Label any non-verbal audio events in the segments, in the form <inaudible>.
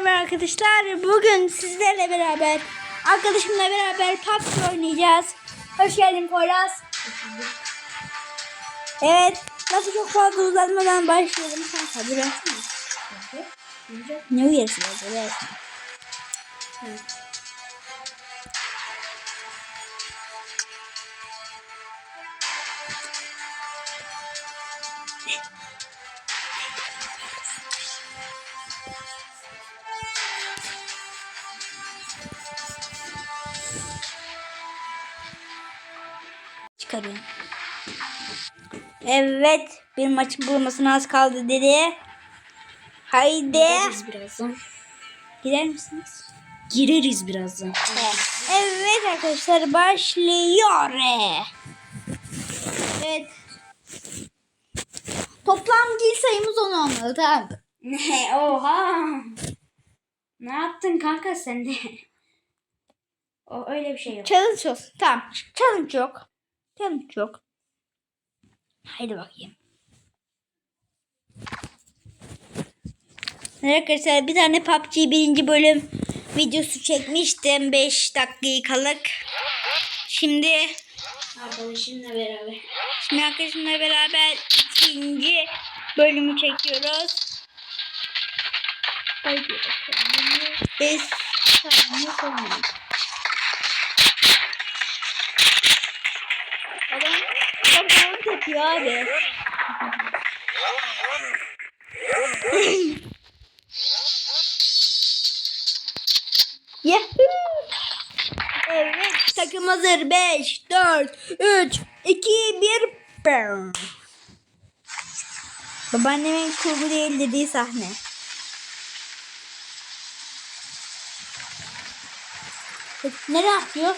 merhaba arkadaşlar. Bugün sizlerle beraber arkadaşımla beraber PUBG oynayacağız. Hoş geldin Poyraz. Evet. Nasıl çok fazla uzatmadan başlayalım. Sen sabır etsene. Ne uyarısı? Sabır etsene. Çıkarıyorum. Evet. Bir maçın bulmasına az kaldı dedi. Haydi. Gireriz birazdan. Gider misiniz? Gireriz birazdan. Evet arkadaşlar başlıyor. Evet. Toplam gil sayımız 10 olmalı tamam? Ne? Oha. Ne yaptın kanka sen de? O öyle bir şey yok. Challenge olsun. Tamam. Challenge yok. Challenge yok. Haydi bakayım. Arkadaşlar bir tane PUBG birinci bölüm videosu çekmiştim 5 dakikalık. Şimdi Arkadaşımla beraber. Şimdi arkadaşımla beraber ikinci bölümü çekiyoruz. Haydi bakalım. Beş saniye sonra. Yapıyor abi. Yahoo! Evet takım hazır 5, 4, 3, 2, 1. Bam. Babaannemin kurgu değil dediği sahne. Nereye atlıyor?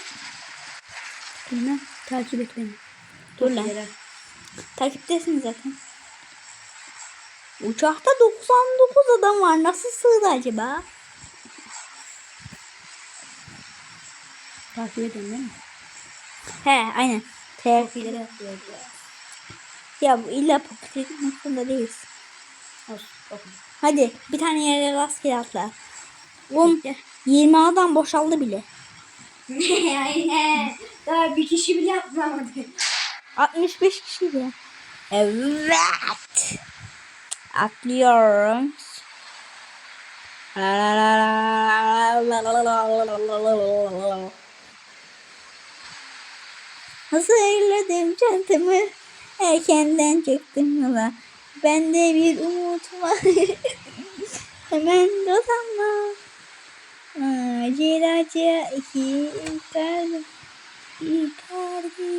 Bilmem. Takip et beni. Dur lan. Takiptesin zaten. Uçakta 99 adam var. Nasıl sığdı acaba? Takip edin değil mi? He aynen. T. Profilleri atlıyor ya. Bu illa popüler noktada değiliz. Hadi bir tane yere rastgele atla. Oğlum 20 adam boşaldı bile. <laughs> Aynen. Daha bir kişi bile atlamadı. 65 kişi bile. Evet. Atlıyorum. Hazırladım çantamı. Erkenden çıktım yola. Bende bir umut var. Hemen dolanma. İki kardeş. İki kardeş.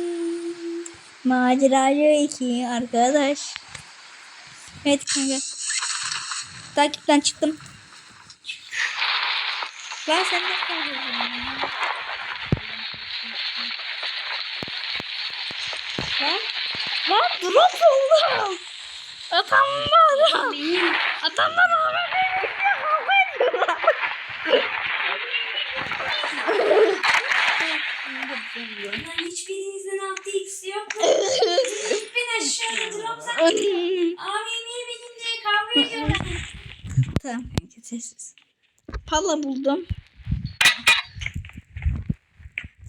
Maceracı iki arkadaş. Evet kanka. Takipten çıktım. Lan sen ne yapıyorsun? Lan, lan drop oldum. Atamlar. Atamlar Lan hiçbirinizin 6x yok mu? Ben aşağıda drop zaten. Abi niye benimle kavga tamam kanka sessiz. Pala buldum.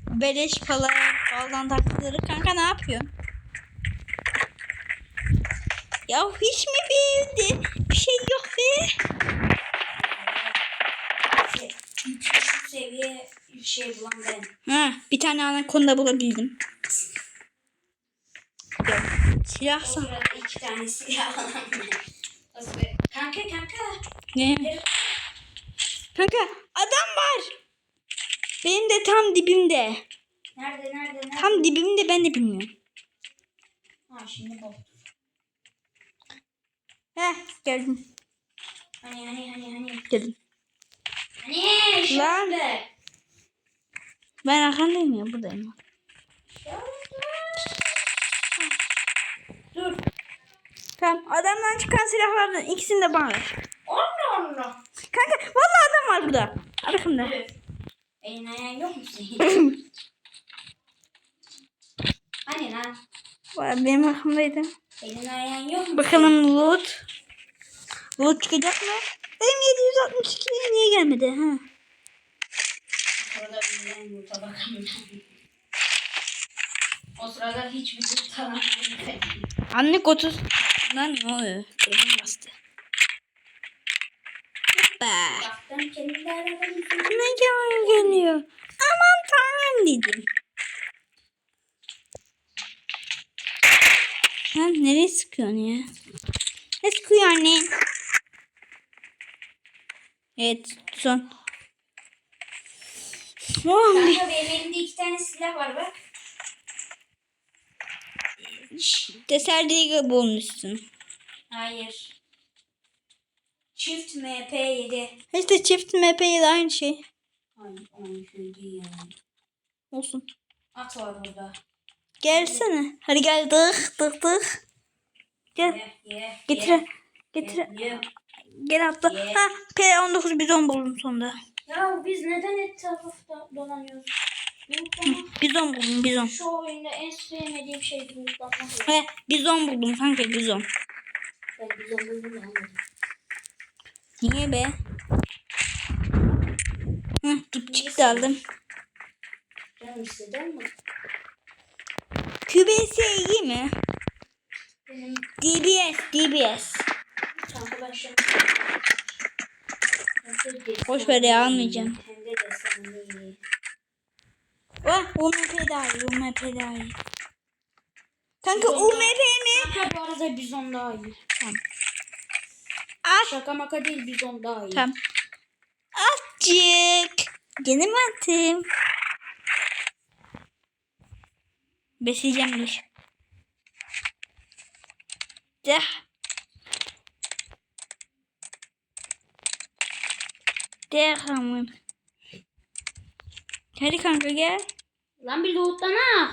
Beleş pala baldan taktıları. Kanka ne yapıyorsun? Ya hiç mi bir bir şey yok be? Üçüncü seviye şey bulan ben. Ha, bir tane anakonda bulabildim. Yok, Silah sırada iki tane silah sırada- Kanka kanka. Ne? Kanka adam var. Benim de tam dibimde. Nerede nerede nerede? Tam dibimde ben de bilmiyorum. Ha şimdi bak. Heh geldim. Hani hani hani hani. Geldim. Hani Lan. şurada. Ben arkandayım ya buradayım. Dur. Tamam adamdan çıkan silahlardan ikisini de bana ver. Allah Allah. Kanka vallahi adam var burada. Arkamda. Dur. Elin ayağın yok mu senin? <laughs> hani lan? Vay, Benim arkamdaydı. Elin ayağın yok mu? Bakalım loot. Loot çıkacak mı? M762 niye gelmedi? Ha. Orada bizden bakamıyorum. O sırada hiçbir yurt alamıyorum. Anne 30. Lan ne oluyor? Benim bastı. Hoppa. Ne geliyor geliyor. Aman tanrım dedim. Sen nereye sıkıyorsun ya? Ne sıkıyor anne? Evet son. Oh, Kanka benim elimde iki tane silah var bak. Deser Deagle bulmuşsun. Hayır. Çift MP7. İşte çift MP ile aynı şey. Hayır onun şey değil yani. Olsun. At var orada. Gelsene. Hadi gel dık dık dık. Gel. Getir. Getir. Gel atla. Ye. Ha P19 bizon buldum sonunda. Ya biz neden etrafta dolanıyoruz? Bizon buldum bizon. Şu oyunda en sevmediğim şey lootlamak. He bizon buldum kanka bizon. Ben güzel buldum ya. Niye be? Hı, dipçik de aldım. Canım istedin mi? QBS iyi mi? Benim DBS, DBS. ben Boş ver ya, almayacağım. Hem de desenli. Oh, UMP daha iyi, UMP daha iyi. Kanka Bizon UMP mi? Kanka bu arada bizon daha iyi. At. Şaka maka değil bizon daha iyi. Tamam. Azıcık. Gene mi atayım? Besleyeceğim dur. Dah. Dehamın. Hadi kanka gel. Lan bir lootlana.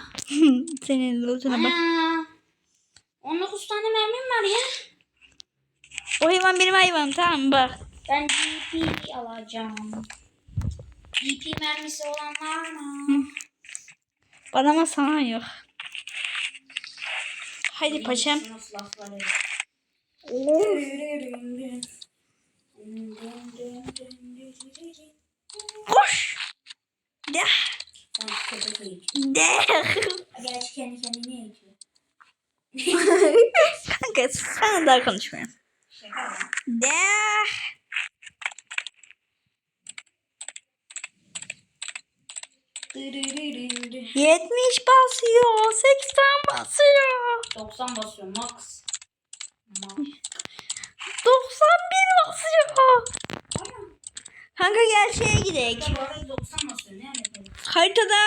Senin lootuna bak. Ana. 19 tane mermim var ya. O hayvan benim hayvanım tamam? Bak. Ben DP alacağım. DP mermisi olan var mı? Hı. Bana ama sana yok. Hadi paşam. Sınıf lafları. Koş. Dah. Tamam, köpek eğitiyor. Dah. Gerçi kendi kendine eğitiyor. Kanka mı? Dah. Dırırırırı. 70 basıyor. 80 basıyor. 90 basıyor max. Max. 91 basıyor. Kanka gel şeye gidelim. Bu arada 90 basıyor. Ne alakalı? Haritada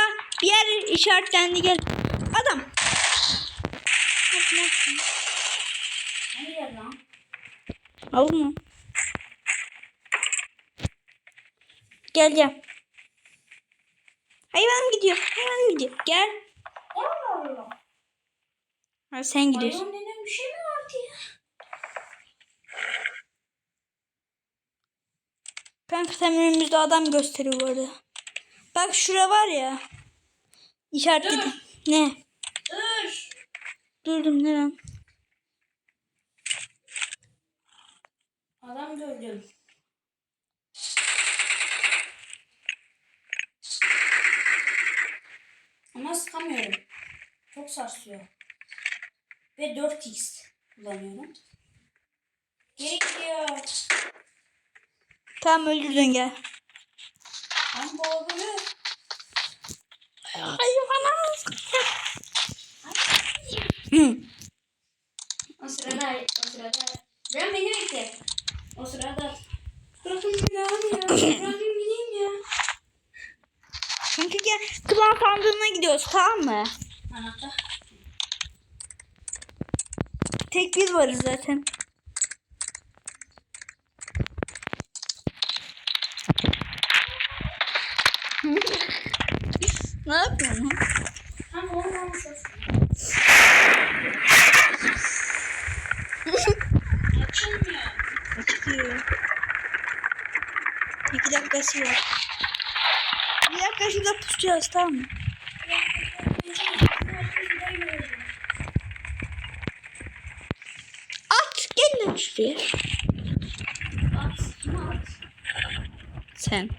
bir yer işaretlendi gel. Adam. Hangi yer lan? Aldın mı? Gel gel. Hayvan gidiyor. Hayvan gidiyor. Gel. Allah Allah. Ha, sen gidiyorsun. Hayvan denen bir şey mi vardı ya? Kanka sen önümüzde adam gösteriyor bu arada. Bak şura var ya. İşaretledim. Ne? Dur. Durdum ne Adam gördüm. Ama sıkamıyorum. Çok sarsıyor. Ve 4x kullanıyorum. Geri gidiyor. Tamam öldürdün gel. Ben boğuluyor. Hayvan O sırada, o sırada. Ben beni bekle. O sırada. Bırakın beni abi ya. Bırakın gideyim ya. Kanka gel. Klan sandığına gidiyoruz tamam mı? Anahtar. Tek biz varız zaten. ne yapıyorsun? Hem olmamış olsun. Açılmıyor. Çıkıyor. İki dakikası var. Bir dakika şurada pusacağız tamam mı? At gel lan. Sen.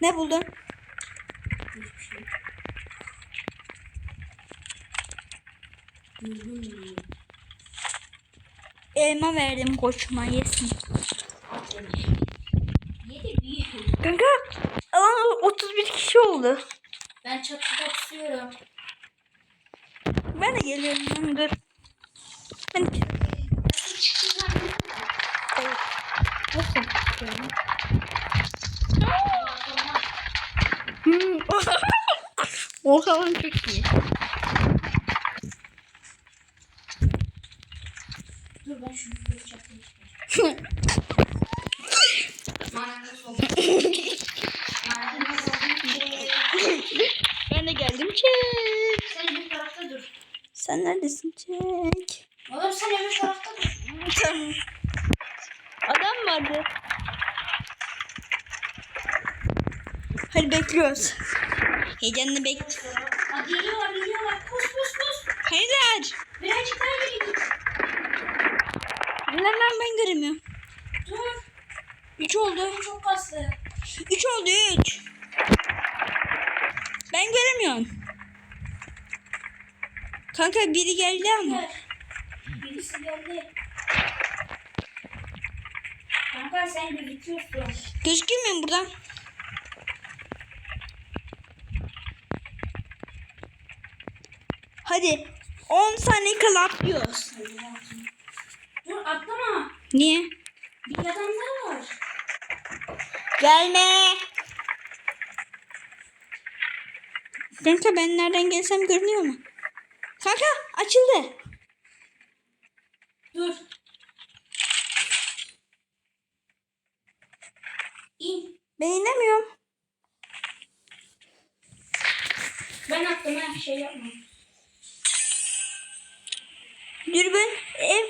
Ne buldun? hiçbir şey. Buldum diye. Elma verdim koçuma yesin. Kanka alan 31 kişi oldu. Ben çatıda tutuyorum. Ben de geliyorum. Dur. Ben de Nasıl. Hmm. <laughs> Oha lan çok iyi. Dur ben şunu bir çatıyı çıkarayım. Manada soldu. Manada soldu. ben de geldim çek. Sen bir tarafta dur. Sen neredesin çek? Oğlum sen öbür tarafta dur. Tamam. Adam vardı. Hadi bekliyoruz. Heyecanla bek. Aa, geliyorlar geliyorlar. Pus pus pus. Hayır. Birazcık daha geri git. Lan lan ben göremiyorum. Dur. 3 oldu. Çok kaslı. 3 oldu 3. Ben göremiyorum. Kanka biri geldi ama. Birisi geldi. Kanka sen gözüküyorsun. Gözüküyor muyum buradan? Hadi 10 saniye kala atlıyoruz. Dur atlama. Niye? Bir adamlar var. Gelme. Kanka ben nereden gelsem görünüyor mu? Kanka açıldı. Dur. İn. Ben inemiyorum. Ben attım her şey yapma. Dürbün, ev.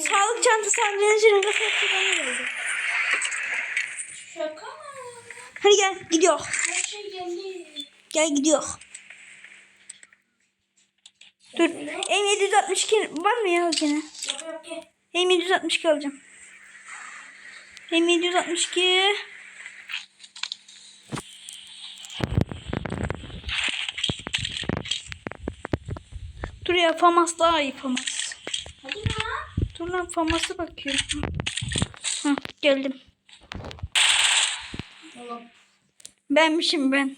Sağlık çantası nasıl yapacağını geldi. Şaka mı? Hadi gel gidiyor. Her şey geldi. Gel gidiyor. Dur. M762 var mı ya gene? Yok yok gel. M762 alacağım. M762. Ya FAMAS daha iyi FAMAS. Hadi lan. Dur lan FAMAS'a bakıyorum. Hı, geldim. Oğlum. Benmişim ben.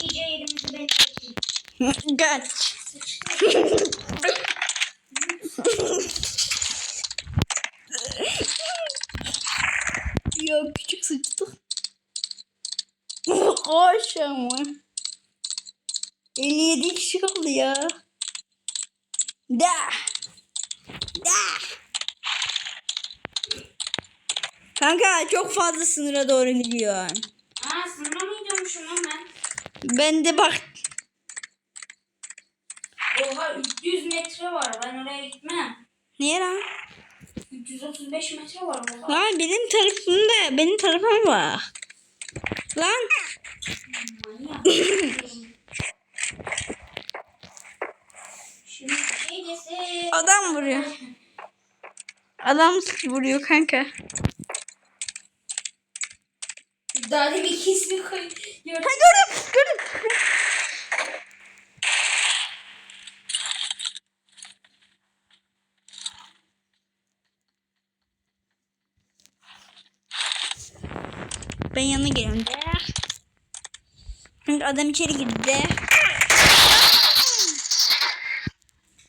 İyice yerimizi bekletin. Kaç. ya küçük sıçtı. Aşağı 57 kişi kaldı ya. Da. Da. Kanka çok fazla sınıra doğru gidiyor. Aa sınıra mı gidiyormuşum lan ben? Ben de bak. Oha 300 metre var. Ben oraya gitmem. Niye lan? 335 metre var oha. Lan benim tarafımda, benim tarafıma bak. Lan. Manyak. <laughs> Şimdi bir şey dese. Adam vuruyor. Adam vuruyor kanka. Daha demin iki ismi koy. Gördün. Ha gördüm, gördüm. Ben yanına geliyorum de. Kanka adam içeri girdi de.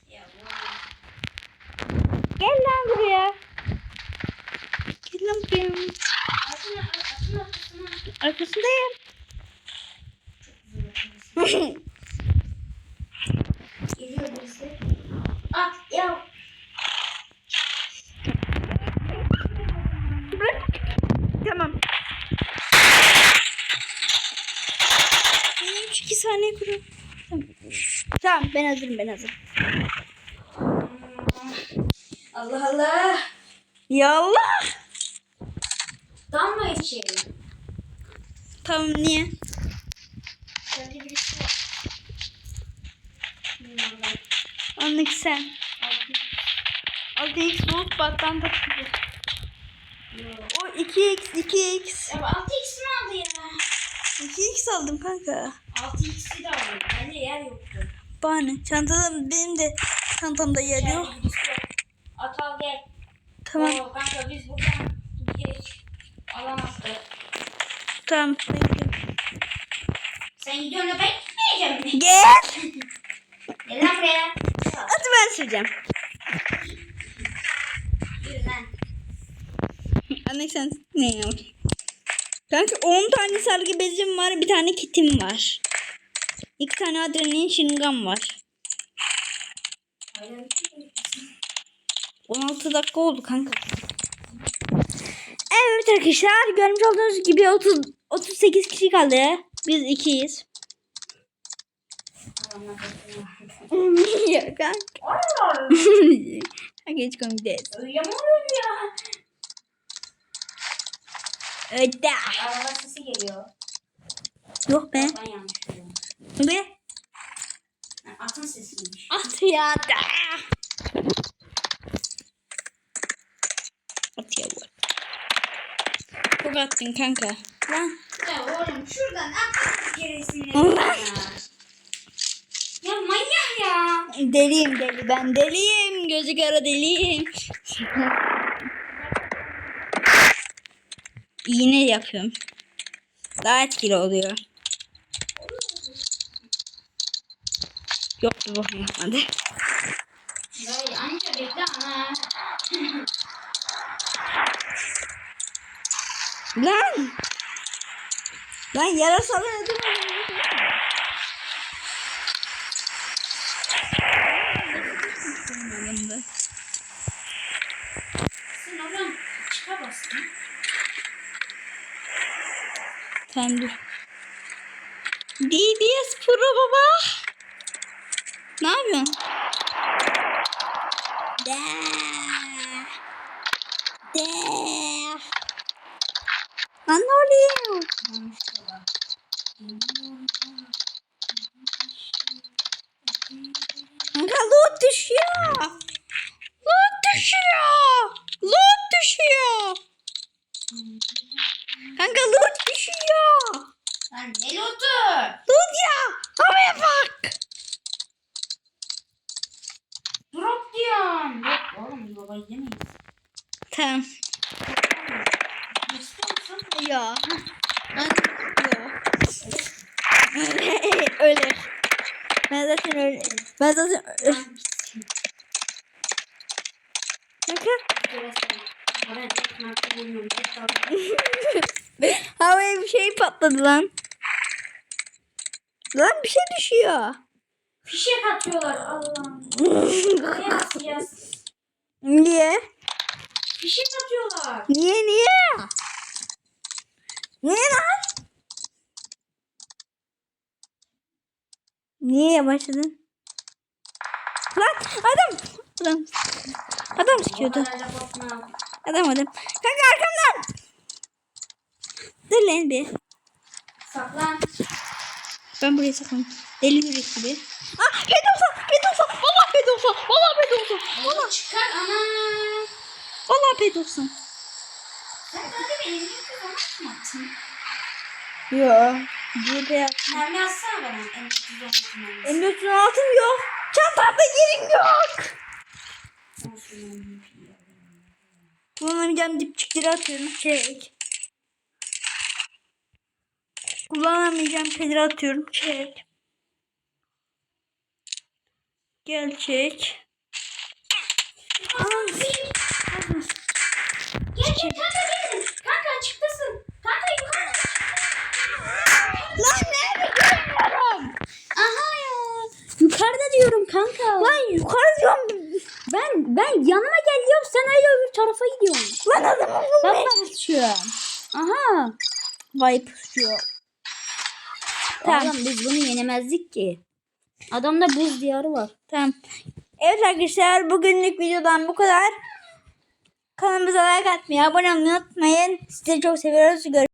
Ya bu Gel lan buraya. Atın Arkasındayım. Geliyor birisi. At ya. Tamam. Benim 2 saniye kuruyor. Tamam ben hazırım ben hazırım. Allah Allah. Ya Allah. İçeri. Tamam niye? Bende birisi var. Bilmiyorum ben. Anlık sen. Altı. 6x bulup battan takılıyor. O 2x 2x. Ya bu 6x mi aldı ya? 2x aldım kanka. 6x'i de aldım. Bende yer yoktu. Bana çantada benim de çantamda yer yok. birisi yok. At al gel. Tamam Oo, kanka biz buradan geç tamam. gidiyorum. Sen gidiyorsun ben gitmeyeceğim mi? Gel. <laughs> Gel lan buraya. Hadi ben süreceğim. Yürü lan. Anne sen ne yapayım? Kanka 10 tane sargı bezim var. Bir tane kitim var. 2 tane adrenalin şırıngam var. Hayır. 16 dakika oldu kanka. Evet arkadaşlar görmüş olduğunuz gibi 30 38 kişi kaldı. Biz ikiyiz. ya <laughs> kanka. Kanka hiç komik değil. Oluyor ya? Öde. Araba sesi geliyor. Yok be. Ben yanlış duyuyorum. Be. Atın sesiymiş. At ya da. At ya bu. Çok attın kanka. Lan. Ya oğlum şuradan at bir keresinde. Allah. ya. Ya manyak ya. Deliyim deli ben deliyim. Gözü kara deliyim. İğne yapıyorum. Daha etkili oluyor. Yok bu yapmadı. Böyle anca bekle ana. Lan! Lan yarasalar ödüm. Sen oradan çıka dur. DBS Pro baba. Ne yapıyorsun? De. De. Lan ne oluyor? Kanka loot düşüyor. Loot düşüyor. Loot düşüyor. Kanka loot düşüyor. Lan ne lotu? Loot ya. Havaya bak. Drop diyorsun. Yok oğlum baba yemeyiz. Tamam. İstiyor musun? Ya. Ben ya. öyle. Ben zaten öyle. Ben zaten. Kanka. <laughs> Havaya bir şey patladı lan. Lan bir şey düşüyor. Fişek atıyorlar Allah'ım. Nereye <laughs> atacağız? Niye? Fişek atıyorlar. Niye niye? Niye lan? Niye başladın? Lan adam. Adam. Adam sıkıyordu. Adam adam. Kanka arkamdan. Dur lan bir. Saklan. Ben buraya saklanayım. Deli yürek gibi. Ah pedofil pedofil. Valla pedofil. Valla pedofil. Valla çıkar ana. Valla pedofil. Sen daha demin elini kullanmak mı attın? Yo. GP yap. Mermi atsana bana. En ucuz olmasın mermisi. M4'ün altım yok. Çantamda yerim yok. Kullanamayacağım dipçikleri atıyorum. Çek. Kullanamayacağım şeyleri atıyorum. Çek. Gel çek. Tarafa gidiyorsun. Lan adamı Bak bulmaya bak. çalışıyorum. Aha. Vay pusuyor. Tamam. Oğlum biz bunu yenemezdik ki. Adamda buz diyarı var. Tamam. Evet arkadaşlar bugünlük videodan bu kadar. Kanalımıza like atmayı, abone olmayı unutmayın. Sizi çok seviyoruz. Görüşürüz.